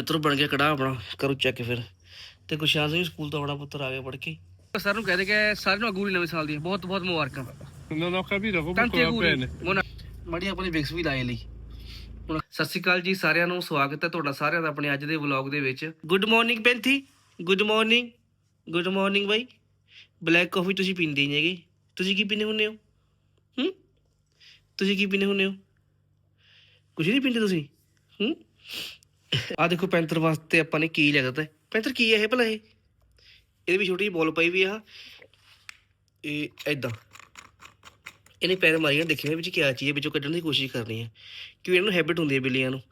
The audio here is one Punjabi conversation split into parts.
ਮਿੱਤਰੋ ਬਣ ਗਿਆ ਕੜਾ ਆਪਣਾ ਕਰੋ ਚੈੱਕ ਫਿਰ। ਤੇ ਗੁਸ਼ਾਨ ਸਿੰਘ ਸਕੂਲ ਤੋਂ ਆਪਣਾ ਪੁੱਤਰ ਆ ਗਿਆ ਪੜ ਕੇ। ਸਰ ਨੂੰ ਕਹਦੇ ਕਿ ਸਾਰਿਆਂ ਨੂੰ ਅਗੂਰੀ ਨਵੇਂ ਸਾਲ ਦੀ ਬਹੁਤ ਬਹੁਤ ਮੁਬਾਰਕਾਂ। va auguri bene. ਮੋਨਾ ਮੜੀ ਆਪਣੀ ਵਿਕਸ ਵੀ ਲਾਏ ਲਈ। ਹੁਣ ਸਤਿ ਸ਼੍ਰੀ ਅਕਾਲ ਜੀ ਸਾਰਿਆਂ ਨੂੰ ਸਵਾਗਤ ਹੈ ਤੁਹਾਡਾ ਸਾਰਿਆਂ ਦਾ ਆਪਣੇ ਅੱਜ ਦੇ ਵਲੌਗ ਦੇ ਵਿੱਚ। ਗੁੱਡ ਮਾਰਨਿੰਗ ਪੈਂਥੀ। ਗੁੱਡ ਮਾਰਨਿੰਗ ਗੁੱਡ ਮਾਰਨਿੰਗ ਬਾਈ। ਬਲੈਕ ਕਾਫੀ ਤੁਸੀਂ ਪੀਂਦੇ ਨਹੀਂ ਹੈਗੇ। ਤੁਸੀਂ ਕੀ ਪੀਂਦੇ ਹੁੰਦੇ ਹੋ? ਹੂੰ? ਤੁਸੀਂ ਕੀ ਪੀਂਦੇ ਹੁੰਦੇ ਹੋ? ਕੁਝ ਨਹੀਂ ਪੀਂਦੇ ਤੁਸੀਂ? ਹੂੰ? ਆ ਦੇਖੋ ਪੈਂਥਰ ਵਾਸਤੇ ਆਪਾਂ ਨੇ ਕੀ ਲਿਖਤਾ ਹੈ। ਪੈਂਥਰ ਕੀ ਹੈ ਇਹ ਭਲਾ ਇਹ? ਇਹਦੇ ਵੀ ਛੋਟੀ ਜਿਹੀ ਬੋਲ ਪਈ ਵੀ ਆ। ਇਹ ਐਦਾਂ ਇਹਨੇ ਪੈਰ ਮਾਰੀਆਂ, ਦੇਖਿਆ ਵਿੱਚ ਕੀ ਚੀਜ਼ ਹੈ, ਵਿੱਚੋਂ ਕੱਢਣ ਦੀ ਕੋਸ਼ਿਸ਼ ਕਰਨੀ ਹੈ। ਕਿਉਂ ਇਹਨਾਂ ਨੂੰ ਹੈਬਿਟ ਹੁੰਦੀ ਹੈ ਬਿੱਲੀਆਂ ਨੂੰ।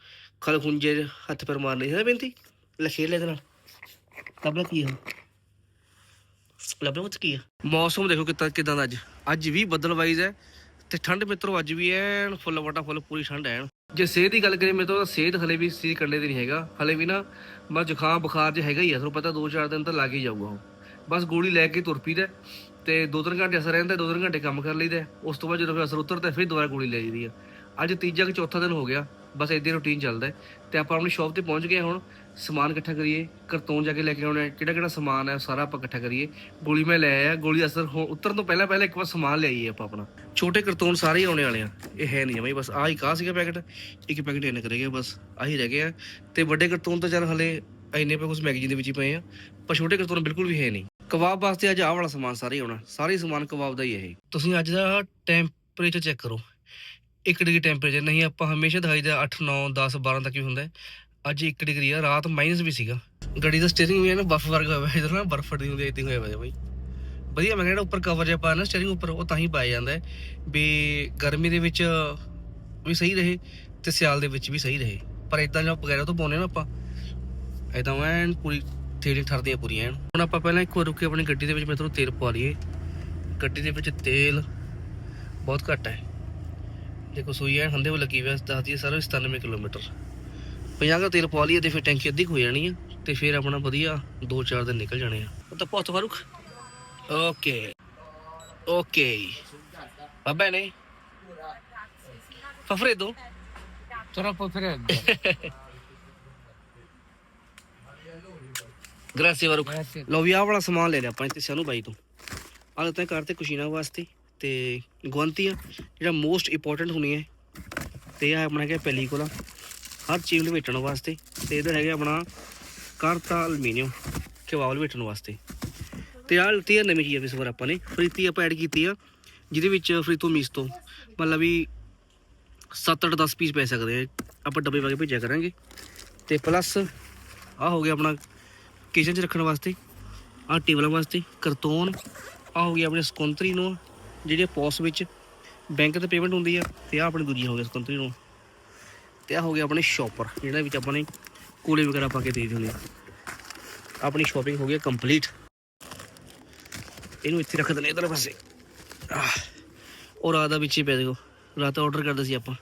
ਖਲ ਖੁੰਝੇ ਹੱਥ ਪੈਰ ਮਾਰਨੇ, ਹੈ ਬੇਨਤੀ? ਲੈ ਖੇਡ ਲੈ ਇਹਦੇ ਨਾਲ। ਤਬਲਾ ਕੀ ਹੈ ਲੱਭਣਾ ਵਿੱਚ ਕੀ ਆ? ਮੌਸਮ ਦੇਖੋ ਕਿੱਦਾਂ, ਕਿਦਾਂ ਦਾ ਅੱਜ। ਅੱਜ ਵੀ ਬੱਦਲ ਵਾਈਜ਼ ਹੈ ਤੇ ਠੰਡ ਮਿੱਤਰੋ, ਅੱਜ ਵੀ ਐਨ ਫੁੱਲ ਵਟਾ ਫੁੱਲ, ਪੂਰੀ ਠੰਡ ਐਨ। ਜੇ ਸਿਹਤ ਦੀ ਗੱਲ ਕਰੀਏ, ਮੇਰੇ ਤੋਂ ਸਿਹਤ ਹਲੇ ਵੀ ਸੀ ਕੰਡੇ ਦੀ ਨਹੀਂ ਹੈਗਾ। ਹਲੇ ਵੀ ਨਾ ਮੈਂ ਜ਼ੁਕਾਮ ਬੁਖਾਰ ਜੇ ਹੈਗਾ ਹੀ ਆ, ਤੁਹਾਨੂੰ ਪਤਾ 2-4 ਦਿਨ ਤਾਂ ਲੱਗ ਹੀ ਜਾਊਗਾ ਉਹ। ਬਸ ਗੋਲੀ ਲੈ ਕੇ ਤੁਰ ਪੀਦਾ ਤੇ 2-3 ਘੰਟੇ ਅਸਰ ਰਹਿੰਦਾ 2-3 ਘੰਟੇ ਕੰਮ ਕਰ ਲਈਦਾ ਉਸ ਤੋਂ ਬਾਅਦ ਜਦੋਂ ਫਿਰ ਅਸਰ ਉਤਰਦਾ ਫਿਰ ਦੁਬਾਰਾ ਗੋਲੀ ਲੈ ਜੀਦੀ ਆ ਅੱਜ ਤੀਜਾ ਕਿ ਚੌਥਾ ਦਿਨ ਹੋ ਗਿਆ, ਬਸ ਇਦਾਂ ਰੁਟੀਨ ਚੱਲਦਾ ਹੈ। ਤੇ ਆਪਾਂ ਆਪਣੀ ਸ਼ਾਪ ਤੇ ਪਹੁੰਚ ਗਏ ਹੁਣ। ਸਮਾਨ ਇਕੱਠਾ ਕਰੀਏ ਕਰਤੋਂ ਜਾ ਕੇ ਲੈ ਕੇ ਆਉਣਾ ਹੈ, ਕਿਹੜਾ ਕਿਹੜਾ ਸਮਾਨ ਹੈ, ਉਹ ਸਾਰਾ ਆਪਾਂ ਇਕੱਠਾ ਕਰੀਏ। ਗੋਲੀ ਮੈਂ ਲੈ ਆਇਆ, ਗੋਲੀ ਅਸਰ ਹੋ- ਉਤਰਨ ਤੋਂ ਪਹਿਲਾਂ ਪਹਿਲਾਂ ਇੱਕ ਵਾਰ ਸਮਾਨ ਲਿਆਈਏ ਆਪਾਂ ਆਪਣਾ। ਛੋਟੇ ਕਰਤੋਂ ਸਾਰੇ ਹੀ ਆਉਣੇ ਵਾਲੇ ਆ। ਇਹ ਹੈ ਨਹੀਂ ਬਈ, ਬਸ ਆਹ ਹੀ ਕਾ ਸੀਗਾ ਪੈਕਟ, ਇੱਕ ਪੈਕਟ ਇਹਨੇ ਰਹਿ ਬਸ ਆਹੀ ਰਹਿ ਗਿਆ। ਤੇ ਵੱਡੇ ਕਰਤੂਨ ਤਾਂ ਚੱਲ ਹਲੇ ਇੰਨੇ ਪੇ ਕੁਝ ਮੈਗਜ਼ੀਨ ਦੇ ਵਿੱਚ ਹੀ ਪਏ ਆ, ਪਰ ਛੋਟੇ ਕਰਤੂਨ ਬਿਲਕੁਲ ਵੀ ਹੈ ਨਹੀਂ। ਕਬਾਬ ਵਾਸਤੇ ਅੱਜ ਆਹ ਵਾਲਾ ਸਮਾਨ ਸਾਰਾ ਹੀ ਆਉਣਾ, ਸਾਰੇ ਹੀ ਸਮਾਨ ਕਬਾਬ ਦਾ ਹੀ ਹੈ ਇਹ। ਤੁਸੀਂ ਅੱਜ ਦਾ ਟੈਂਪਰੇਚਰ ਚੈੱਕ ਕਰੋ। 1 ਡਿਗਰੀ ਟੈਂਪਰੇਚਰ ਨਹੀਂ, ਆਪਾਂ ਹਮੇਸ਼ਾ ਦਿਖਾਈਦਾ 8 9 10 12 ਤੱਕ ਹੀ ਹੁੰਦਾ ਹੈ। ਅੱਜ 1 ਡਿਗਰੀ ਆ, ਰਾਤ ਮਾਈਨਸ ਵੀ ਸੀਗਾ। ਗੱਡੀ ਦਾ ਸਟੀਅਰਿੰਗ ਵੀ ਹੈ ਨਾ ਬਰਫ ਵਰਗਾ ਹੋਇਆ ਹੋਇਆ ਇਧਰ ਨਾ, ਬਰਫ ਫੜੀ ਹੁੰਦੀ ਇਦਾਂ ਹੋਇਆ ਹੋਇਆ ਬਾਈ। ਵਧੀਆ, ਮੈਂ ਕਹਿੰਦਾ ਉੱਪਰ ਕਵਰ ਜਿਹਾ ਪਾਇਆ ਨਾ ਸਟੀਅਰਿੰਗ ਉੱਪਰ, ਉਹ ਤਾਂ ਹੀ ਪਾਇਆ ਜਾਂਦਾ ਹੈ ਵੀ ਗਰਮੀ ਦੇ ਵਿੱਚ ਵੀ ਸਹੀ ਰਹੇ ਤੇ ਸਿਆਲ ਦੇ ਵਿੱਚ ਵੀ ਸਹੀ ਰਹੇ। ਪਰ ਇਦਾਂ ਜਦੋਂ ਵਗੈਰਾ ਤੋਂ ਪਾਉਨੇ ਨਾ ਆਪਾਂ ਇਦਾਂ ਐਨ ਪੂਰੀ ਤੇਲ ਠਰਦੀਆਂ ਪੂਰੀਆਂ ਐਨ। ਹੁਣ ਆਪਾਂ ਪਹਿਲਾਂ ਇੱਕ ਵਾਰ ਰੁਕ ਕੇ ਆਪਣੀ ਗੱਡੀ ਦੇ ਵਿੱਚ ਮੈਂ ਮਿੱਤਰੋ ਤੇਲ ਪਵਾ ਲਈਏ। ਗੱਡੀ ਦੇ ਵਿੱਚ ਤੇਲ ਬਹੁਤ ਘੱਟ ਹੈ। ਦੇਖੋ ਸੂਈ ਐਨ ਹੰਦੇ ਵੀ ਲੱਗੀ ਹੋਈ ਦੱਸਦੀ ਹੈ ਸਾਰਾ 97 ਕਿਲੋਮੀਟਰ। 50 ਦਾ ਤੇਲ ਪਵਾ ਲਈਏ ਤੇ ਫਿਰ ਟੈਂਕੀ ਅੱਧੀ ਕੁ ਹੋ ਜਾਣੀ ਹੈ ਤੇ ਫਿਰ ਆਪਣਾ ਵਧੀਆ 2-4 ਦਿਨ ਨਿਕਲ ਜਾਣੇ ਆ। ਤਾਂ ਬਹੁਤ Farooq. Okay. Okay. bene fa freddo Troppo freddo. ਗ੍ਰਾਸੀ ਵਾਰੂਕ ਲਓ ਵੀ ਆਹ ਵਾਲਾ ਸਮਾਨ ਲੈ ਲਿਆ ਆਪਾਂ ਇੱਥੇ ਸਾਨੂੰ ਬਾਈ ਤੋਂ। ਆਹ ਦਿੱਤਾ ਘਰ ਤੇ ਕੁਸ਼ੀਨਾ ਵਾਸਤੇ ਤੇ ਗੁਆਂਤੀਆਂ ਜਿਹੜਾ ਮੋਸਟ ਇੰਪੋਰਟੈਂਟ ਹੋਣੀ ਹੈ। ਤੇ ਆ ਆਪਣਾ ਹੈਗਾ ਪੈਲੀਕੋਲਾ ਹਰ ਚੀਜ਼ ਨੂੰ ਵਾਸਤੇ ਤੇ ਇਹਦਾ ਹੈਗਾ ਆਪਣਾ ਕਰਤਾ ਅਲਮੀਨੀਅਮ ਕਬਾਬ ਵੇਚਣ ਵਾਸਤੇ। ਤੇ ਆਹ ਲਿੱਤੀ ਹੈ ਨਵੀਂ ਚੀਜ਼ ਇਸ ਵਾਰ ਆਪਾਂ ਨੇ। ਫਰੀਤੀ ਆਪਾਂ ਐਡ ਕੀਤੀ ਆ, ਜਿਹਦੇ ਵਿੱਚ ਫਰੀਤੋ ਮੀਸ ਤੋਂ ਮਤਲਬ ਵੀ 7-8 10 ਪੀਸ ਪੈ ਸਕਦੇ ਆ। ਆਪਾਂ ਡੱਬੇ ਪਾ ਕੇ ਭੇਜਿਆ ਕਰਾਂਗੇ। ਤੇ ਪਲੱਸ ਆ ਹੋ ਗਿਆ ਆਪਣਾ ਕਿਚਨ 'ਚ ਰੱਖਣ ਵਾਸਤੇ, ਆਹ ਟੇਬਲਾਂ ਵਾਸਤੇ, ਕਰਤੋਨ ਆ ਹੋ ਗਿਆ ਆਪਣੇ ਸਕੁੰਤਰੀ ਨੂੰ, ਜਿਹੜੇ ਪੋਸ ਵਿੱਚ ਬੈਂਕ ਤੇ ਪੇਮੈਂਟ ਹੁੰਦੀ ਆ, ਤੇ ਆ ਆਪਣੀ ਦੂਜੀ ਹੋ ਗਿਆ ਸਕੁੰਤਰੀ ਨੂੰ। ਤੇ ਆ ਹੋ ਗਿਆ ਆਪਣੇ ਸ਼ਾਪਰ ਜਿਹੜਾ ਵਿੱਚ ਆਪਾਂ ਨੇ ਕੂਲੇ ਵਗੈਰਾ ਪਾ ਕੇ ਦੇ ਦਿੰਦੇ ਆ। ਆਪਣੀ ਸ਼ਾਪਿੰਗ ਹੋ ਗਈ ਕੰਪਲੀਟ ਇਹਨੂੰ ਇੱਥੇ ਰੱਖ ਦਿੰਦੇ ਇਧਰ ਪਾਸੇ। ਆਹ, ਉਹ ਰਾਤ ਦਾ ਵਿੱਚ ਹੀ ਪੈ ਦੇਖੋ ਰਾਤ ਆਰਡਰ ਕਰਦੇ ਸੀ ਆਪਾਂ।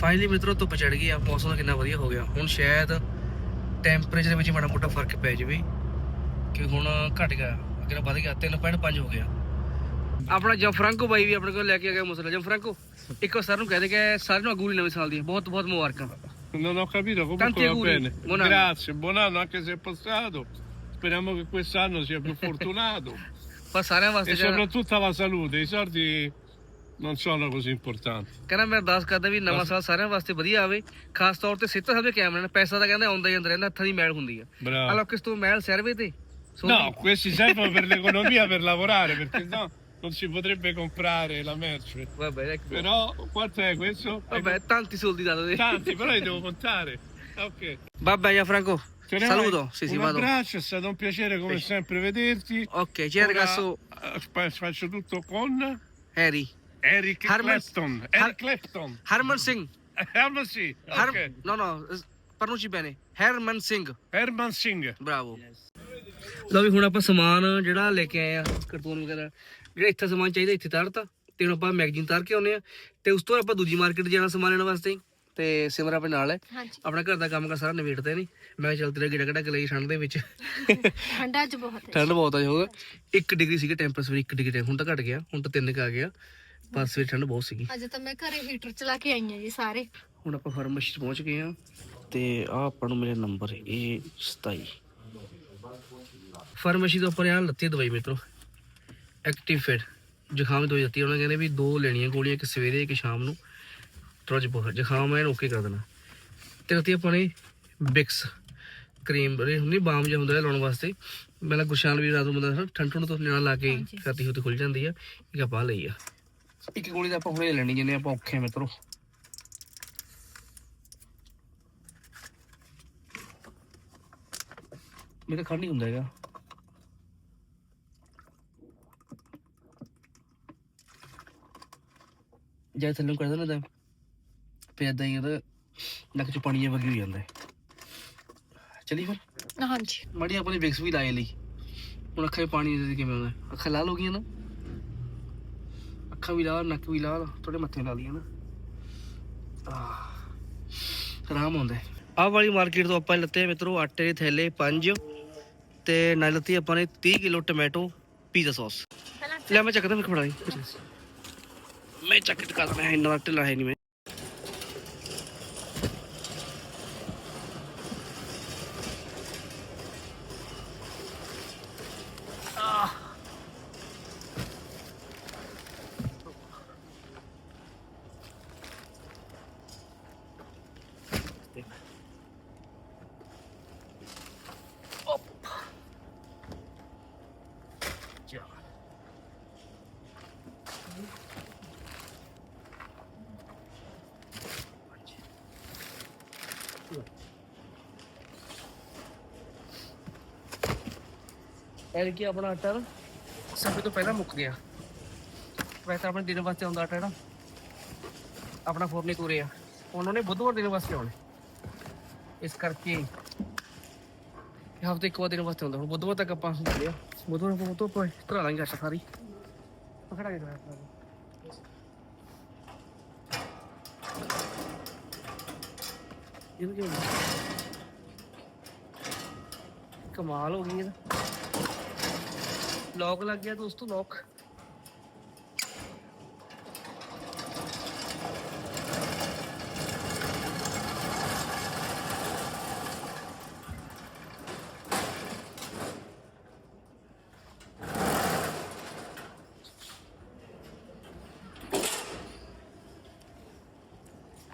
ਫਾਈਨਲੀ ਮਿੱਤਰੋ ਧੁੱਪ ਚੜ ਗਈ ਆ। ਮੌਸਮ ਕਿੰਨਾ ਵਧੀਆ ਹੋ ਗਿਆ। ਹੁਣ ਸ਼ਾਇਦ ਟੈਂਪਰੇਚਰ ਵਿੱਚ ਮਾੜਾ ਮੋਟਾ ਫ਼ਰਕ ਪੈ ਜਾਵੇ। ਕਿ ਹੁਣ ਘਟ ਗਿਆ। ਅੱਗੇ ਵੱਧ ਗਿਆ। 3.5 ਹੋ ਗਿਆ। ਆਪਣਾ ਜੰਫਰਾਂਕੋ ਬਾਈ ਵੀ ਆਪਣੇ ਕੋਲ ਲੈ ਕੇ ਆ ਗਿਆ ਮੁਸਲਾ ਜੰਫਰਾਂਕੋ ਇੱਕ ਵਾਰ ਸਰ ਨੂੰ ਕਹਿ ਦੇ ਕਿ ਸਾਰਿਆਂ ਨੂੰ ਅਗੂਰੀ ਨਵੇਂ ਸਾਲ ਦੀ ਬਹੁਤ ਬਹੁਤ ਮੁਬਾਰਕਾਂ Non ho capito Tanti comunque va auguri. bene. Buon anno. Grazie, buon anno anche se è passato. Speriamo che quest'anno sia più fortunato. ਪਰ ਸਾਰਿਆਂ ਵਾਸਤੇ e ਜਿਹੜਾ- soprattutto la salute. I soldi non sono così importanti. ਕਹਿੰਦਾ ਮੈਂ ਅਰਦਾਸ ਕਰਦਾ ਵੀ ਨਵਾਂ ਸਾਲ ਸਾਰਿਆਂ ਵਾਸਤੇ ਵਧੀਆ ਆਵੇ ਖਾਸ ਤੌਰ ਤੇ ਸਿੱਧਾ ਸਾਹਿਬ ਦੇ ਕੈਮਰੇ ਨਾਲ ਪੈਸਾ ਤਾਂ ਕਹਿੰਦੇ ਆਉਂਦਾ ਹੀ ਜਾਂਦਾ ਰਹਿੰਦਾ ਹੱਥਾਂ ਦੀ ਮੈਲ ਹੁੰਦੀ ਆ Bravo. ਆਲੋ ਕਿਸ ਤੋਂ ਮੈਲ ਸਰਵੇ ਤੇ Soni. No, questi servono per l'economia, per lavorare, perché no non si potrebbe comprare la merce. ਵਾਹ ਇੱਕ Però quanto è questo? vabbè tanti soldi dato te Tanti, però li devo contare. Ok. vabbè Gianfranco Te ne saluto vai? sì sì Un vado abbraccio, è stato un piacere come sempre vederti. ok c'è il Ora, ragazzo eh, fa- faccio tutto con Harry Eric Herman- Clapton. Har- Eric Clapton. Herman Singh Herman sì. Har- ok. no no s- pronunci bene Herman Singh Herman Singh. Bravo ਲਓ ਵੀ ਹੁਣ ਆਪਾਂ ਸਮਾਨ ਜਿਹੜਾ ਲੈ ਕੇ ਆਏ ਆ ਕਾਰਟੂਨ ਵਗੈਰਾ ਜਿਹੜਾ ਇੱਥੇ ਸਮਾਨ ਚਾਹੀਦਾ ਇੱਥੇ ਤਾਰਤਾ ਤੇ ਹੁਣ ਆਪਾਂ ਮੈਗਜ਼ੀਨ ਤਾਰ ਕੇ ਆਉਨੇ ਆ ਤੇ ਉਸ ਤੋਂ ਬਾਅਦ ਆਪਾਂ ਦੂਜੀ ਮਾਰਕੀਟ ਜਾਣਾ ਸਮਾਨ ਲੈਣ ਵਾਸਤੇ। ਤੇ ਸਿਮਰ ਆਪਣੇ ਨਾਲ ਹੈ। ਆਪਣਾ ਘਰ ਦਾ ਕੰਮ ਕਰ ਸਾਰਾ ਨਿਬੇੜਦੇ ਨਹੀਂ ਮੈਂ ਚੱਲ ਤੇਰਾ ਗਿੜਾ ਘੜਾ ਲਈ ਠੰਡ ਦੇ ਵਿੱਚ। ਠੰਡਾ ਅੱਜ ਬਹੁਤ ਹੈ। ਠੰਡ ਬਹੁਤ ਆ ਹੋਗਾ 1 ਡਿਗਰੀ ਸੀਗਾ ਟੈਂਪਰੇਚਰ 1 ਡਿਗਰੀ ਹੁਣ ਤਾਂ ਘਟ ਗਿਆ ਹੁਣ ਤਾਂ 3 ਕ ਆ ਗਿਆ। ਪਰ ਸਵੇਰ ਠੰਡ ਬਹੁਤ ਸੀਗੀ। ਅੱਜ ਤਾਂ ਮੈਂ ਘਰੇ ਹੀਟਰ ਚਲਾ ਕੇ ਆਈ ਹਾਂ ਜੀ ਸਾਰੇ। ਹੁਣ ਆਪਾਂ ਫਾਰਮੇਸੀ ਪਹੁੰਚ ਗਏ ਆ ਤੇ ਆ ਆਪਾਂ ਨੂੰ ਮਿਲਿਆ ਨੰਬਰ ਇਹ 27 ਫਾਰਮੇਸੀ ਤੋਂ ਨੇ ਆ ਲੱਤੀ ਦਵਾਈ ਮਿੱਤਰੋ। ਐਕਟਿਵ ਫਿਟ ਜ਼ੁਕਾਮ ਦੀ ਦਿੱਤੀ ਉਹਨਾਂ ਕਹਿੰਦੇ ਵੀ ਦੋ ਲੈਣੀਆਂ ਗੋਲੀਆਂ ਇੱਕ ਸਵੇਰੇ ਇੱਕ ਸ਼ਾਮ ਨੂੰ। ਥੋੜਾ ਜਿਹਾ ਬਹੁਤ। ਜ਼ੁਕਾਮ ਐਨ ਓਕੇ ਕਰ ਦੇਣਾ। ਤੇ ਉੱਤੇ ਆਪਾਂ ਨੇ ਬਿਕਸ ਕਰੀਮ ਰੇ ਹੁੰਦੀ ਬਾਮ ਜਿਹਾ ਹੁੰਦਾ ਹੈ ਲਾਉਣ ਵਾਸਤੇ। ਪਹਿਲਾਂ ਗੁਰਸ਼ਾਨ ਵੀ ਰਾਤ ਨੂੰ ਬੰਦਾ ਠੰਡ ਠੰਡ ਤੋਂ ਲੈਣਾ ਲਾ ਕੇ ਕਰਦੀ ਹੋ ਤੇ ਖੁੱਲ ਜਾਂਦੀ ਆ। ਇੱਕ ਆਪਾਂ ਲਈ ਆ। ਇੱਕ ਗੋਲੀ ਤਾਂ ਆਪਾਂ ਹੁਣੇ ਲੈਣੀ ਜਿੰਨੇ ਆਪਾਂ ਔਖੇ ਮਿੱਤਰੋ। ਮੇਰੇ ਖੜ ਨਹੀਂ ਹੁੰਦਾ ਹੈਗਾ। ਜੇ ਥੱਲੇ ਕਰਦਾ ਨਾ ਤਾਂ ਫਿਰ ਏਦਾਂ ਹੀ ਉਹਦਾ ਨੱਕ ਚ ਪਾਣੀ ਜਿਹਾ ਵਗੀ ਹੋ ਜਾਂਦਾ ਚਲੀ ਫਿਰ। ਹਾਂਜੀ। ਮਾੜੀ ਆਪਣੀ ਵਿਕਸ ਵੀ ਲਾਏ ਲਈ। ਹੁਣ ਅੱਖਾਂ 'ਚ ਪਾਣੀ ਦੇ ਕਿਵੇਂ ਆਉਂਦਾ ਅੱਖਾਂ ਲਾਲ ਹੋ ਗਈਆਂ ਨਾ। ਅੱਖਾਂ ਵੀ ਲਾਲ ਨੱਕ ਵੀ ਲਾਲ ਥੋੜੇ ਮੱਥੇ ਲਾ ਲਈਆਂ ਨਾ। ਆਹ ਆਰਾਮ ਆਉਂਦਾ। ਆਹ ਵਾਲੀ ਮਾਰਕੀਟ ਤੋਂ ਆਪਾਂ ਲੱਤੇ ਮਿੱਤਰੋ ਆਟੇ ਦੇ ਥੈਲੇ 5 ਤੇ ਨਾਲ ਲੱਤੀ ਆਪਾਂ ਨੇ 30 ਕਿਲੋ ਟੋਮੈਟੋ ਪੀਜ਼ਾ ਸੌਸ ਲੈ ਮੈਂ ਚੱਕਦਾ ਮੈਂ ਖੜਾ ਮੈਂ ਚੱਕ ਟਕਾ ਮੈਂ ਇੰਨਾ ਢਿੱਲਾ ਹੈ ਨਹੀਂ ਮੈਂ। ਐਲ ਕੀ ਆਪਣਾ ਆਟਾ ਨਾ? ਸਭ ਤੋਂ ਪਹਿਲਾਂ ਮੁੱਕ ਗਿਆ ਵੈਸੇ ਆਪਣੇ ਦਿਨ ਵਾਸਤੇ ਆਉਂਦਾ ਆਟਾ ਨਾ। ਆਪਣਾ ਫੋਰਨੇ ਕੋਰੇ ਆ। ਉਹਨਾਂ ਨੇ ਬੁੱਧਵਾਰ ਦਿਨ ਵਾਸਤੇ ਆਉਣਾ। ਇਸ ਕਰਕੇ ਹਫ਼ਤੇ ਇੱਕ ਵਾਰ ਦਿਨ ਵਾਸਤੇ ਆਉਂਦਾ। ਹੁਣ ਬੁੱਧਵਾਰ ਤੱਕ ਆਪਾਂ ਲਿਆ ਬੁੱਧਵਾਰ ਨੂੰ ਤੋਂ ਪਏ ਧਰਾ ਲਾਂਗੇ ਆਟਾ ਸਾਰੀ। ਪਕੜਾ ਕੇ ਕਰਾ ਇਹ ਕੀ ਕਮਾਲ ਹੋ ਗਈ ਇਹਦਾ ਲੌਕ ਲੱਗ ਗਿਆ ਦੋਸਤੋ, ਲੌਕ।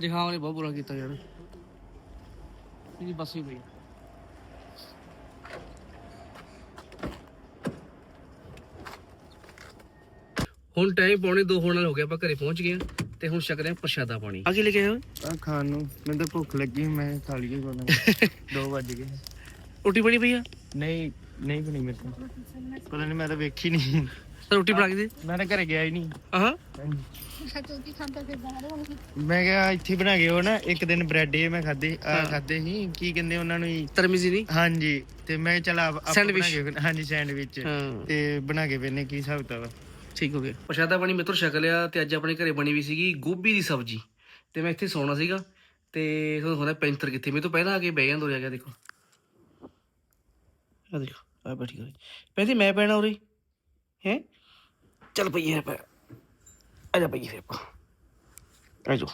ਜੀ ਹਾਂ, ਉਹਨੇ ਬਹੁਤ ਬੁਰਾ ਕੀਤਾ ਯਾਰ। ਇਹਦੀ ਬੱਸ ਹੀ ਪਈ। ਹੁਣ ਟਾਈਮ ਪੌਣੇ 2 ਹੋਣ ਨਾਲ ਹੋ ਗਿਆ ਆਪਾਂ ਘਰੇ ਪਹੁੰਚ ਗਏ ਹਾਂ ਤੇ ਹੁਣ ਛਕਦੇ ਹਾਂ ਪ੍ਰਸ਼ਾਦਾ ਪਾਣੀ। ਅੱਗੇ ਲੈ ਕੇ ਆਏ ਹੋ? ਆ ਖਾਣ ਨੂੰ ਮੈਨੂੰ ਤਾਂ ਭੁੱਖ ਲੱਗੀ ਮੈਂ ਖਾ ਲਈਏ ਕੋਲ 2 ਵੱਜ ਗਏ। ਰੋਟੀ ਬਣੀ ਪਈ ਆ? ਨਹੀਂ ਨਹੀਂ ਬਣੀ ਮੇਰੇ ਤੋਂ। ਪਤਾ ਨਹੀਂ ਮੈਂ ਤਾਂ ਵੇਖੀ ਨਹੀਂ। ਤਾਂ ਰੋਟੀ ਬਣਾ ਕੇ ਦੇ। ਮੈਂ ਤਾਂ ਘਰੇ ਗਿਆ ਹੀ ਨਹੀਂ। ਆਹਾਂ। ਮੈਂ ਕਿਹਾ ਇੱਥੇ ਹੀ ਬਣਾ ਕੇ ਉਹ ਨਾ ਇੱਕ ਦਿਨ ਬ੍ਰੈਡ ਇਹ ਮੈਂ ਖਾਦੇ ਆ ਖਾਦੇ ਸੀ। ਕੀ ਕਹਿੰਦੇ ਉਹਨਾਂ ਨੂੰ ਜੀ? ਤਰਮੀਜ਼ੀ ਨਹੀਂ? ਹਾਂਜੀ ਤੇ ਮੈਂ ਚਲਾ ਆਪ ਬਣਾ Sandwich। ਕੇ ਹਾਂਜੀ ਸੈਂਡਵਿਚ। ਹਾਂ। ਤੇ ਬਣਾ ਕੇ ਵੇਨੇ ਕੀ ਹਿਸਾਬ ਵਾ ਠੀਕ ਹੋ ਗਿਆ। ਪ੍ਰਸ਼ਾਦਾ ਪਾਣੀ ਮਿੱਤਰ ਛਕ ਲਿਆ ਤੇ ਅੱਜ ਆਪਣੇ ਘਰੇ ਬਣੀ ਵੀ ਸੀਗੀ ਗੋਭੀ ਦੀ ਸਬਜ਼ੀ। ਤੇ ਮੈਂ ਇੱਥੇ ਸੌਣਾ ਸੀਗਾ ਤੇ ਤੁਹਾਨੂੰ ਹੁੰਦਾ ਪੈਂਥਰ ਕਿੱਥੇ। ਮੇਰੇ ਤੋਂ ਪਹਿਲਾਂ ਆ ਕੇ ਬਹਿ ਜਾਂਦਾ ਉਰੇ ਗਿਆ ਦੇਖੋ। ਆ ਦੇਖੋ ਆ ਬੈਠੀ ਗਈ ਪੈਂਦੀ ਮੈਂ ਪੈਣਾ ਉਰੇ? ਹੈ? ਚੱਲ ਪਈ ਹੈ ਪੈ ਆ ਜਾ ਪਈ ਫਿਰ ਆਪਾਂ। ਆ ਜਾ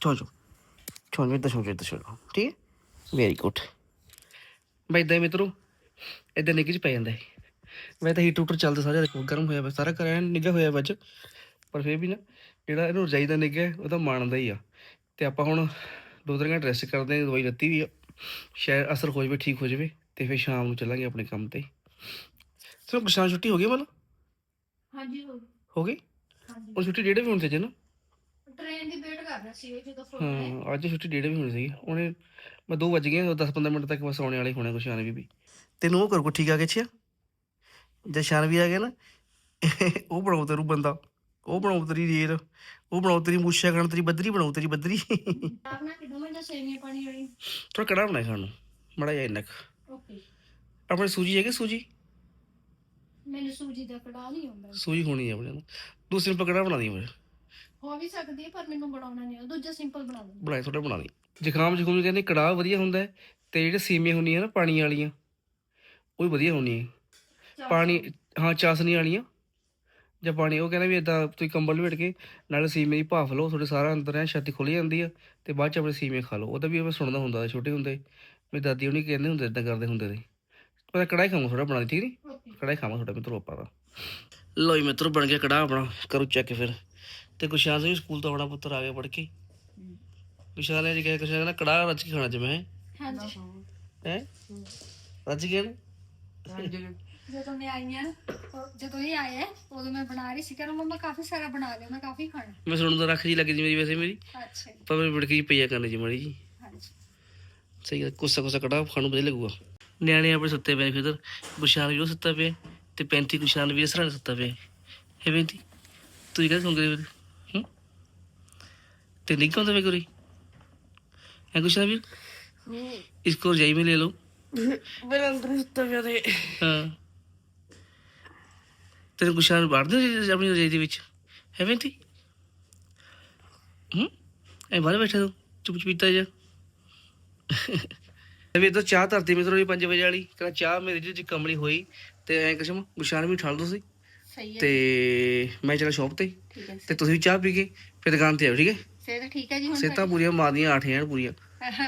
ਚੋ ਚੋ ਚੋ ਮੇਰੇ ਤਾਂ ਚੋ ਚੋ ਠੀਕ ਹੈ? ਵੈਰੀ ਗੁੱਡ ਬਈ ਇਦਾਂ ਹੀ ਮਿੱਤਰੋ, ਇਦਾਂ ਨਿੱਘ ਚ ਪੈ ਜਾਂਦਾ ਹੈ ਮੈਂ ਤਾਂ ਹੀਟਰ ਉੱਟਰ ਚੱਲਦਾ ਸਾਰਾ ਦੇਖੋ ਗਰਮ ਹੋਇਆ ਪਿਆ ਸਾਰਾ ਘਰ ਨਿੱਘਾ ਹੋਇਆ ਵਿੱਚ ਪਰ ਫਿਰ ਵੀ ਨਾ ਜਿਹੜਾ ਇਹਨੂੰ ਰਜਾਈ ਦਾ ਨਿੱਘਾ ਹੈ, ਉਹ ਤਾਂ ਮਾਣਦਾ ਹੀ ਆ। ਤੇ ਆਪਾਂ ਹੁਣ ਦੋ ਤਿੰਨ ਘੰਟੇ ਰੈਸਟ ਕਰਦੇ ਹਾਂ ਦਵਾਈ ਲੱਤੀ ਵੀ ਆ ਸ਼ਾਇਦ ਅਸਰ ਹੋ ਜਾਵੇ ਠੀਕ ਹੋ ਜਾਵੇ ਤੇ ਫਿਰ ਸ਼ਾਮ ਨੂੰ ਚੱਲਾਂਗੇ ਆਪਣੇ ਕੰਮ ਤੇ। ਸੋ ਕਿਸਾਨ ਛੁੱਟੀ ਹੋ ਗਈ ਮਤਲਬ? ਹਾਂਜੀ ਹੋ ਹੋ ਗਈ? ਹਾਂਜੀ। ਉਹ ਛੁੱਟੀ ਡੇਢ ਵੀ ਹੋਣੀ ਸੀ ਨਾ? ਟ੍ਰੇਨ ਦੀ ਵੇਟ ਕਰ ਰਿਹਾ ਸੀ ਇਹ ਜਦੋਂ ਫੋਨ ਆਇਆ। ਹਾਂ ਅੱਜ ਛੁੱਟੀ ਡੇਢ ਵੀ ਹੋਣੀ ਸੀ ਉਹਨੇ ਮੈਂ 2 ਵਜ ਗਏ 10 15 ਮਿੰਟ ਤੱਕ ਬਸ ਆਉਣੇ ਵਾਲੇ ਹੋਣੇ ਗੁਸ਼ਾਨ ਵੀ ਵੀ। ਤੈਨੂੰ ਉਹ ਕਰ ਕੋ ਠੀਕ ਆ ਗਿਆ ਛਿਆ ਜੇ ਸ਼ਾਨ ਵੀ ਆ ਗਿਆ ਨਾ ਉਹ ਬਣਾਉ ਤੇਰੂ ਬੰਦਾ ਉਹ ਬਣਾਉ ਤੇਰੀ ਰੇਲ ਉਹ ਬਣਾਉ ਤੇਰੀ ਮੂਛਾ ਕਣ ਤੇਰੀ ਬੱਦਰੀ ਬਣਾਉ ਤੇਰੀ ਬੱਦਰੀ। ਆਪਣਾ ਕਿ ਦੋਵੇਂ ਦਾ ਸੇਵੀਆਂ ਪਾਣੀ ਵਾਲੀ ਥੋੜਾ ਕੜਾ ਬਣਾਇਆ ਖਾਣ ਨੂੰ ਮੜਾ ਜਾ ਇੰਨਾ ਕੁ। ਓਕੇ ਆਪਣੇ ਸੂਜੀ ਹੈਗੇ ਸੂਜੀ? ਮੈਨੂੰ ਸੂਜੀ ਦਾ ਕੜਾ ਨਹੀਂ ਆਉਂਦਾ। ਸੂਜੀ ਹੋਣੀ ਹੈ ਆਪਣੇ ਨੂੰ। ਸਿੰਪਲ ਕੜਾ ਬਣਾ ਦੀ ਮੇਰੇ ਹੋ ਵੀ ਸਕਦੀ ਹੈ ਪਰ ਮੈਨੂੰ ਬਣਾਉਣਾ ਨਹੀਂ ਆਉਂਦਾ ਦੂਜਾ ਸਿੰਪਲ ਬਣਾ ਦੂੰਗੀ ਬਣਾਈ ਥੋੜਾ ਬਣਾ ਦੀ ਜ਼ੁਕਾਮ ਜ਼ੁਕਾਮ ਕਹਿੰਦੇ ਕੜਾਹ ਵਧੀਆ ਹੁੰਦਾ ਤੇ ਜਿਹੜੇ ਸੇਮੀਆਂ ਹੁੰਦੀਆਂ ਨਾ ਪਾਣੀ ਵਾਲੀਆਂ ਉਹ ਵੀ ਵਧੀਆ ਹੁੰਦੀਆਂ ਪਾਣੀ ਹਾਂ ਚਾਸਨੀ ਵਾਲੀਆਂ। ਜਾਂ ਪਾਣੀ ਉਹ ਕਹਿੰਦਾ ਵੀ ਇਦਾਂ ਤੁਸੀਂ ਕੰਬਲ ਲਪੇਟ ਕੇ ਨਾਲ ਸੀਮੇ ਦੀ ਭਾਫ ਲਓ ਤੁਹਾਡੇ ਸਾਰਾ ਅੰਦਰ ਐ ਛਾਤੀ ਖੁੱਲ ਜਾਂਦੀ ਆ ਤੇ ਬਾਅਦ ਚ ਆਪਣੇ ਸੀਮੇ ਖਾ ਲਓ। ਉਹਦਾ ਵੀ ਮੈਂ ਸੁਣਦਾ ਹੁੰਦਾ ਸੀ ਛੋਟੇ ਹੁੰਦੇ। ਮੇਰੀ ਦਾਦੀ ਉਹਨੇ ਕਹਿੰਦੇ ਹੁੰਦੇ ਇਦਾਂ ਕਰਦੇ ਹੁੰਦੇ ਸੀ। ਉਹਦਾ ਕੜਾਈ ਖਾਵਾਂ ਥੋੜਾ ਬਣਾ ਦੇ ਠੀਕ ਨਹੀਂ ਕੜਾਈ ਖਾਵਾਂ ਥੋੜਾ ਮਿੱਤਰੋ ਆਪਾਂ ਦਾ। ਲੋ ਜੀ ਮਿੱਤਰੋ ਬਣ ਗਿਆ ਕੜਾਹ ਆਪਣਾ ਕਰੋ ਚੈੱਕ ਫਿਰ। ਤੇ ਕੁਸ਼ਾਲ ਸਿੰਘ ਸਕੂਲ ਤੋਂ ਆਪਣਾ ਪੁੱਤਰ ਆ ਗਿਆ ਪੜ ਕੇ। ਕੁਸ਼ਾਲ ਨੇ ਜੀ ਕਿਹਾ ਕੁਸ਼ਾਲ ਕਹਿੰਦਾ ਕੜਾਹ ਰੱਜ ਕੇ ਖਾਣਾ ਜਿਵੇਂ ਹਾਂਜੀ। ਹੈ? ਰੱਜ ਕੇ ਨਾ? ਜਦੋਂ ਮੈਂ ਆਈ ਹਾਂ ਉਹ- ਜਦੋਂ ਇਹ ਆਇਆ ਉਦੋਂ ਮੈਂ ਬਣਾ ਰਹੀ ਸੀ ਕਹਿੰਦਾ ਮੰਮਾ ਕਾਫੀ ਸਾਰਾ ਬਣਾ ਲਿਆ ਮੈਂ ਕਾਫੀ ਖਾਣਾ ਮੈਂ ਸੁਣਨ ਦਾ ਰੱਖ ਜੀ ਲੱਗੀ ਜੀ ਮੇਰੀ ਵੈਸੇ ਮੇਰੀ ਅੱਛਾ ਜੀ, ਪਰ ਮੇਰੀ ਬੜਕੀ ਪਈ ਆ ਕਰਨੇ ਜੀ ਮੜੀ ਜੀ ਹਾਂਜੀ ਸਹੀ ਗੱਲ ਕੁੱਸਾ ਕੁੱਸਾ ਕੜਾ ਖਾਣ ਨੂੰ ਵਧੀਆ ਲੱਗੂਗਾ ਨਿਆਣੇ ਆਪਣੇ ਸੁੱਤੇ ਪਏ ਫਿਰਦਰ ਗੁਸ਼ਾਨ ਵੀ ਉਹ ਸੁੱਤਾ ਪਿਆ ਤੇ 35 ਗੁਸ਼ਾਨ ਵੀ ਸਰਾਂ ਸੁੱਤਾ ਪਿਆ ਹੈ ਬੇਂਤੀ ਤੂੰ ਕਿਹਦਾ ਸੁਣ ਗਈ ਹੂੰ ਤੇ ਨਹੀਂ ਕਹਿੰਦਾ ਵੇ ਕਰੀ ਹੈ ਗੁਸ਼ਾਨ ਵੀ ਇਸਕੋ ਰਜਾਈ में ले लो ਮੇਰੇ ਅੰਦਰ ਸੁੱਤਾ ਪਿਆ ਤੇ ਹਾਂ ਤੇਰੇ ਗੁਸ਼ਾਨ ਬਾੜ ਦੇ ਆਪਣੀ ਰਜਾਈ ਦੇ ਵਿੱਚ? ਹੈ ਬੇਂਤੀ ਹੂੰ? ਐ ਬਾਹਰ ਬੈਠਾ ਤੂੰ ਚੁੱਪ ਚੁਪੀਤਾ ਜਾ ਵੀ ਤਾਂ ਚਾਹ ਧਰਤੀ ਮਿੱਤਰੋ ਜੀ 5 ਵਜੇ ਵਾਲੀ। ਕਹਿੰਦਾ ਚਾਹ ਮੇਰੇ ਜੀ ਕਮਲੀ ਹੋਈ ਤੇ ਐ ਕਸ਼ਮ ਗੁਸ਼ਾਨ ਵੀ ਠਾਲ ਦੋ ਸੀ। ਸਹੀ ਹੈ ਤੇ ਮੈਂ ਚਲਾ ਸ਼ੌਪ ਤੇ। ਠੀਕ ਹੈ ਤੇ ਤੁਸੀਂ ਵੀ ਚਾਹ ਪੀ ਕੇ ਫਿਰ ਦੁਕਾਨ ਤੇ ਆਓ ਠੀਕ ਹੈ? ਸਿਹਤ ਠੀਕ ਹੈ ਜੀ ਹੁਣ ਸੇਤਾਂ ਪੂਰੀਆਂ ਮਾਦੀਆਂ ਆਠ ਐਨ ਪੂਰੀਆਂ।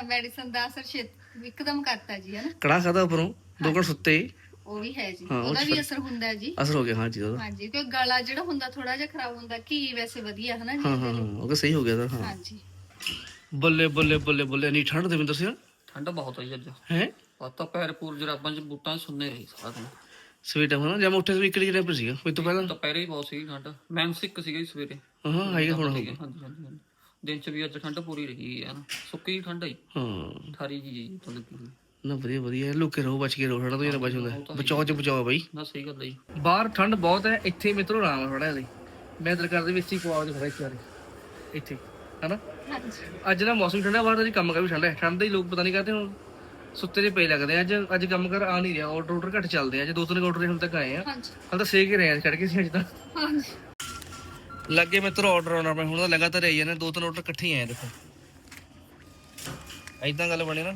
ਮੈਡੀਸਨ ਦਾ ਅਸਰ ਛੇਤ ਇੱਕਦਮ ਕਰਤਾ ਜੀ ਹੈ ਨਾ? ਕੜਾ ਖਾਦਾ ਉੱਪਰੋਂ ਦੋ ਘੰਟੇ ਸੁੱਤੇ। ਉਹ ਵੀ ਹੈ ਜੀ। ਹਾਂ, ਉਹ ਉਹਦਾ ਵੀ ਅਸਰ ਹੁੰਦਾ ਹੈ ਜੀ। ਅਸਰ ਹੋ ਗਿਆ ਹਾਂ ਜੀ ਉਹਦਾ। ਹਾਂਜੀ ਕਿਉਂਕਿ ਗਲਾ ਜਿਹੜਾ ਹੁੰਦਾ ਥੋੜਾ ਜਿਹਾ ਖਰਾਬ ਹੁੰਦਾ ਘੀ ਵੈਸੇ ਵਧੀਆ ਹੈ ਨਾ ਜੀ ਹਾਂ ਹਾਂ ਹਾਂ ਉਹ ਤਾਂ ਸਹੀ ਹੋ ਗਿਆ ਤਾਂ ਹਾਂ। ਹਾਂਜੀ। ਬੱਲੇ ਬੱਲੇ ਬੱਲੇ ਬੱਲੇ ਨਹੀਂ ਠੰਡ ਦੇ ਮੈਨੂੰ ਦੱਸਿਆ? ਠੰਡ ਬਹੁਤ ਹੋਈ ਅੱਜ। ਹੈ? ਪਤਾ ਪੈਰ ਪੂਰ ਜਰਾਬਾਂ ਚ ਬੂਟਾਂ 'ਚ ਸੁੰਨੇ ਰਹੀ ਸਾਰਾ ਦਿਨ। ਸਵੇਟਾ ਹੋਣਾ ਜਾਂ ਮੈਂ ਉੱਠੇ ਸਵੇਰ ਕਿਹੜੇ ਟੈਂਪਰ ਸੀਗਾ ਕੋਈ ਤੋਂ ਪਹਿਲਾਂ? ਦੁਪਹਿਰੇ ਹੀ ਬਹੁਤ ਸੀਗੀ ਠੰਡ। ਮੈਂ ਸਿੱਕ ਸੀਗਾ ਜੀ ਸਵੇਰੇ। ਹਾਂ ਆਏਗਾ ਹੁਣ। ਹਾਂਜੀ ਹਾਂਜੀ ਹਾਂਜੀ। ਦਿਨ ਚ ਵੀ ਅੱਜ ਠੰਡ ਪੂਰੀ ਰਹੀ ਹੈ ਨਾ ਸੁੱਕੀ ਠੰਡ ਆਈ ਹਾਂ। ਠਾਰੀ ਜੀ ਤਾਂ ਲੱਗੀ ਹੋਈ। ਨਾ ਵਧੀਆ ਵਧੀਆ। ਲੁਕੇ ਰਹੋ ਬਚ ਕੇ ਰਹੋ ਠੰਡ ਤੋਂ ਜਿਹੜਾ ਬਚ ਹੁੰਦਾ। ਬਚਾਓ ਚ ਬਚਾਓ ਬਾਈ। ਨਾ ਸਹੀ ਗੱਲ ਹੈ ਜੀ। ਬਾਹਰ ਠੰਡ ਬਹੁਤ ਹੈ ਇੱਥੇ ਮਿੱਤਰੋ ਆਰਾਮ ਥੋੜਾ ਹਲੇ ਮੈਂ ਦਿਲ ਕਰਦੇ ਵਿੱਚ ਹੀ ਪਵਾ ਦੇ ਖੜਾ ਇੱਥੇ। ਇੱਥੇ ਹਨਾ? ਹਾਂਜੀ। ਅੱਜ ਨਾ ਮੌਸਮ ਠੰਡਾ ਬਾਹਰ ਦਾ ਜੀ ਕੰਮ ਕਰ ਵੀ ਠੰਡਾ ਹੈ। ਠੰਡ ਦੇ ਹੀ ਲੋਕ ਪਤਾ ਨਹੀਂ ਕਰਦੇ ਹੁਣ ਸੁੱਤੇ ਜੇ ਪਏ ਲੱਗਦੇ। ਅੱਜ ਅੱਜ ਕੰਮ ਕਰ ਆ ਨਹੀਂ ਰਿਹਾ। ਆਰਡਰ ਆਰਡਰ ਘੱਟ ਚੱਲਦੇ ਆ। ਅੱਜ ਦੋ ਤਿੰਨ ਆਰਡਰ ਹੁਣ ਤੱਕ ਆਏ ਆ। ਹਾਂਜੀ। ਹਲ ਤਾਂ ਸੇਕ ਹੀ ਰਹੇ ਆ ਛੱਡ ਕੇ ਸੀ ਅੱਜ ਤਾਂ। ਹਾਂਜੀ। ਲੱਗੇ ਮਿੱਤਰੋ ਆਰਡਰ ਆਉਣਾ ਆਪਣੇ। ਹੁਣ ਤਾਂ ਲਗਾਤਾਰ ਆਈ ਜਾਂਦੇ ਦੋ ਤਿੰਨ ਆਰਡਰ ਇਕੱਠੇ ਹੀ ਆਏ ਦੇਖੋ। ਐਦਾਂ ਗੱਲ ਬਣੀ ਨਾ।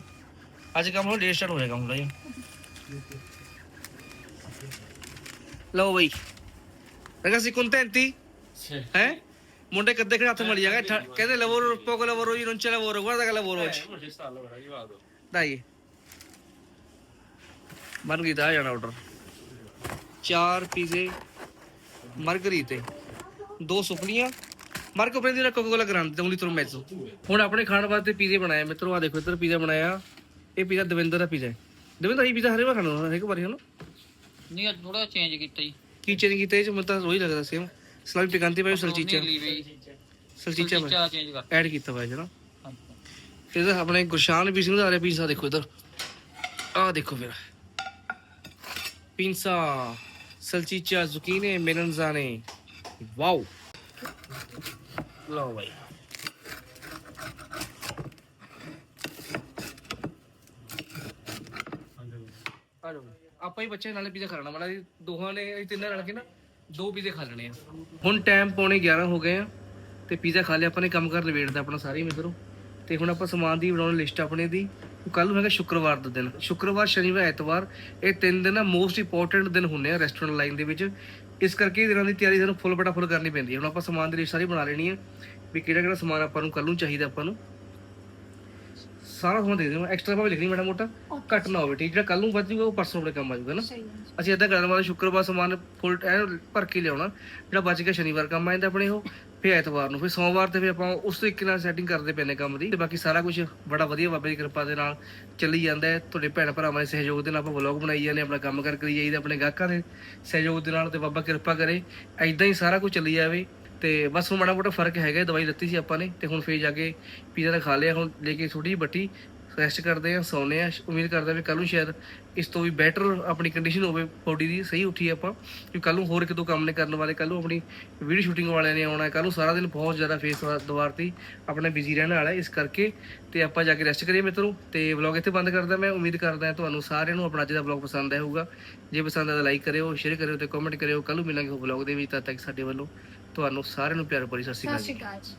ਅੱਜ ਕੰਮ ਹੁਣ ਲੇਟ ਸਟਾਰਟ ਹੋ ਜਾਏਗਾ ਹੁਣ ਜੀ। ਲਓ ਬਈ। ragazzi contenti? Eh? Monte che de hੱਥ ਮੜ ਜਾਗਾ ਕਹਿੰਦੇ lavoro poco lavoro io non c'è lavoro guarda che lavoro oggi dai ਬਣ ਗਈ ਦਾ ਜਾਣਾ ਆਰਡਰ ਚਾਰ ਪੀਜ਼ੇ ਮਾਰਗਰੀਤੇ ਦੋ ਸੁਪਲੀਆਂ ਮਾਰਕੋ ਪ੍ਰੇਂਦੀ ਕੋਕਾ ਕੋਲਾ ਗ੍ਰਾਂਡ ਤੇ ਉਂਗਲੀ ਤੋਂ। ਮੈਜ਼ੋ ਹੁਣ ਆਪਣੇ ਖਾਣ ਵਾਸਤੇ ਪੀਜ਼ੇ ਬਣਾਏ ਮਿੱਤਰੋ ਆ ਦੇਖੋ ਇੱਧਰ ਪੀਜ਼ਾ ਬਣਾਇਆ। ਇਹ ਪੀਜ਼ਾ ਦਵਿੰਦਰ ਦਾ ਪੀਜ਼ਾ ਹੈ। ਦਵਿੰਦਰ ਇਹ ਪੀਜ਼ਾ ਹਰੇ ਵਾਰ ਖਾਣਾ ਹੁੰਦਾ ਹਰੇਕ ਵਾਰੀ ਹਨਾ? ਨਹੀਂ ਅੱਜ ਥੋੜਾ ਚੇਂਜ ਕੀਤਾ ਜੀ। ਕੀ ਚੇਂਜ ਕੀਤਾ ਇਹ ਚ? ਮੈਨੂੰ ਤਾਂ ਉਹੀ ਲੱਗਦਾ ਸੇਮ ਸਲਾਵੀ ਪਿਕਾਂਤੀ ਪਾਈ ਸਲਚੀਚਾ ਸਲਚੀਚਾ ਚੇਂਜ ਕਰ। ਐਡ ਕੀਤਾ ਹੋਇਆ ਜਨਾ। ਇਹਦਾ ਆਪਣੇ ਗੁਰਸ਼ਾਨ ਵੀ ਸਿੰਘ ਦਾ ਆ ਰਿਹਾ ਪੀਜ਼ਾ ਦੇਖੋ ਇੱਧਰ। ਆਹ ਦੇਖੋ ਫਿਰ। ਪੀਜ਼ਾ ਸਲਚੀਚਾ ਜ਼ੁਕੀਨੇ ਮੇਲਨਜ਼ਾਨੇ ਵਾਓ ਲਓ ਭਾਈ। ਆ ਜਾਓ। ਆਪਾਂ ਹੀ ਬੱਚੇ ਨਾਲੇ ਪੀਜ਼ਾ ਖਾਣਾ। ਵਾਲਾ ਦੋਹਾਂ ਨੇ, ਅਸੀਂ ਤਿੰਨਾਂ ਰਲ ਕੇ ਨਾ ਦੋ ਪੀਜ਼ੇ ਖਾ ਲੈਣੇ ਆ। ਹੁਣ ਟਾਈਮ ਪੌਣੇ 11 ਹੋ ਗਏ ਆ ਤੇ ਪੀਜ਼ਾ ਖਾ ਲਿਆ, ਆਪਾਂ ਨੇ ਕੰਮ ਕਰ ਲਵੇੜਦਾ ਆਪਣਾ ਸਾਰੇ ਮਿੱਤਰੋ। ਤੇ ਹੁਣ ਆਪਾਂ ਸਮਾਨ ਦੀ ਬਣਾਉਣ ਲਿਸਟ ਆਪਣੇ ਦੀ। ਕੱਲ ਨੂੰ ਹੈਗਾ ਸ਼ੁੱਕਰਵਾਰ ਦਾ ਦਿਨ। ਸ਼ੁੱਕਰਵਾਰ, ਸ਼ਨੀਵਾਰ, ਐਤਵਾਰ, ਇਹ ਤਿੰਨ ਦਿਨ ਮੋਸਟ ਇੰਪੋਰਟੈਂਟ ਦਿਨ ਹੁੰਦੇ ਆ ਰੈਸਟੋਰੈਂਟ ਲਾਈਨ ਦੇ ਵਿੱਚ। ਇਸ ਕਰਕੇ ਇਹ ਦੀ ਤਿਆਰੀ ਸਾਨੂੰ ਫੁੱਲ ਬਟਾ ਫੁੱਲ ਕਰਨੀ ਪੈਂਦੀ ਹੈ। ਹੁਣ ਆਪਾਂ ਸਮਾਨ ਦੀ ਲਿਸਟ ਸਾਰੀ ਬਣਾ ਲੈਣੀ ਹੈ ਵੀ ਕਿਹੜਾ ਕਿਹੜਾ ਸਮਾਨ ਆਪਾਂ ਨੂੰ ਕੱਲ ਨੂੰ ਚਾਹੀਦਾ ਆਪਾਂ ਨੂੰ। ਸਾਰਾ ਸਮਾਨ ਦੇ ਦੇਵਾਂ ਐਕਸਟਰਾ ਭਾਵੇਂ ਲਿਖਣੀ ਮਾੜਾ ਮੋਟਾ ਘੱਟ ਨਾ ਹੋਵੇ ਠੀਕ ਜਿਹੜਾ ਕੱਲ ਨੂੰ ਬਚ ਜੂਗਾ ਉਹ ਪਰਸੋਂ ਆਪਣੇ ਕੰਮ ਆ ਜਾਊਗਾ ਨਾ। ਸਹੀ ਹੈ ਅਸੀਂ ਏਦਾਂ ਕਰਨ ਵਾਲਾ ਸ਼ੁੱਕਰਵਾਰ ਸਮਾਨ ਫੁੱਲ ਐਨ ਭਰ ਕੇ ਲਿਆਉਣਾ ਜਿਹੜਾ ਬਚ ਗਿਆ ਸ਼ਨੀਵਾਰ ਕੰਮ ਆ ਜਾਂਦਾ ਆਪਣੇ ਉਹ ਫਿਰ ਐਤਵਾਰ ਨੂੰ ਫਿਰ ਸੋਮਵਾਰ ਤੇ ਫਿਰ ਆਪਾਂ ਉਸ ਤਰੀਕੇ ਨਾਲ ਸੈਟਿੰਗ ਕਰਦੇ ਪੈਨੇ ਕੰਮ ਦੀ। ਤੇ ਬਾਕੀ ਸਾਰਾ ਕੁਝ ਬੜਾ ਵਧੀਆ ਬਾਬੇ ਦੀ ਕਿਰਪਾ ਦੇ ਨਾਲ ਚੱਲੀ ਜਾਂਦਾ ਹੈ। ਤੁਹਾਡੇ ਭੈਣ ਭਰਾਵਾਂ ਦੇ ਸਹਿਯੋਗ ਦੇ ਨਾਲ ਆਪਾਂ ਵਲੌਗ ਬਣਾਈ ਜਾਂਦੇ ਆਪਣਾ ਕੰਮ ਕਰ ਕਰੀ ਜਾਈਦਾ ਆਪਣੇ ਗਾਹਕਾਂ ਦੇ ਸਹਿਯੋਗ ਦੇ ਨਾਲ ਤੇ ਬਾਬਾ ਕਿਰਪਾ ਕਰੇ। ਐਦਾਂ ਹੀ ਸਾਰਾ ਕੁਝ ਚੱਲੀ ਜਾਵੇ। ਤੇ ਬਸ ਹੁਣ ਮਾੜਾ ਮੋਟਾ ਫ਼ਰਕ ਹੈਗਾ, ਦਵਾਈ ਲੱਤੀ ਸੀ ਆਪਾਂ ਨੇ, ਤੇ ਹੁਣ ਫੇਰ ਜਾ ਕੇ ਪੀਜ਼ਾ ਤਾਂ ਖਾ ਲਿਆ, ਹੁਣ ਲੈ ਕੇ ਥੋੜੀ ਜਿਹੀ ਬੱਟੀ ਰੈਸਟ ਕਰਦੇ ਆ ਸੌਂਦੇ ਆ ਉਮੀਦ ਕਰਦਾ ਵੀ ਕੱਲ ਨੂੰ ਸ਼ਾਇਦ ਇਸ ਤੋਂ ਵੀ ਬੈਟਰ ਆਪਣੀ ਕੰਡੀਸ਼ਨ ਹੋਵੇ ਬੋਡੀ ਦੀ ਸਹੀ ਉੱਠੀ ਆਪਾਂ ਕਿ ਕੱਲ ਨੂੰ ਹੋਰ ਇੱਕ ਦੋ ਕੰਮ ਨੇ ਕਰਨ ਵਾਲੇ ਕੱਲ ਨੂੰ ਆਪਣੀ ਵੀਡੀਓ ਸ਼ੂਟਿੰਗ ਵਾਲਿਆਂ ਨੇ ਆਉਣਾ ਕੱਲ ਨੂੰ ਸਾਰਾ ਦਿਨ ਬਹੁਤ ਜ਼ਿਆਦਾ ਫੇਸ ਦੁਆਰ ਤੇ ਆਪਣਾ ਬਿਜ਼ੀ ਰਹਿਣ ਵਾਲਾ, ਇਸ ਕਰਕੇ ਤੇ ਆਪਾਂ ਜਾ ਕੇ ਰੈਸਟ ਕਰੀਏ ਮਿੱਤਰੋ, ਤੇ ਵਲੌਗ ਇੱਥੇ ਬੰਦ ਕਰਦਾ ਮੈਂ, ਉਮੀਦ ਕਰਦਾ ਤੁਹਾਨੂੰ ਸਾਰਿਆਂ ਨੂੰ ਆਪਣਾ ਅੱਜ ਦਾ ਵਲੌਗ ਪਸੰਦ ਆਇਆ ਹੋਊਗਾ, ਜੇ ਪਸੰਦ ਆਇਆ ਤਾਂ ਲਾਈਕ ਕਰਿਓ ਸ਼ੇਅਰ ਕਰਿਓ ਤੇ ਕਮੈਂਟ ਕਰਿਓ ਕੱਲ ਨੂੰ ਮਿਲਾਂਗੇ ਵਲੌਗ ਦੇ ਵਿੱਚ, ਤਦ ਤੱਕ ਸਾਡੇ ਵੱਲੋਂ ਤੁਹਾਨੂੰ ਸਾਰਿਆਂ ਨੂੰ ਪਿਆਰ ਭਰੀ ਸਤਿ ਸ਼੍ਰੀ ਅਕਾਲ ਅਕਾਲ ਜੀ।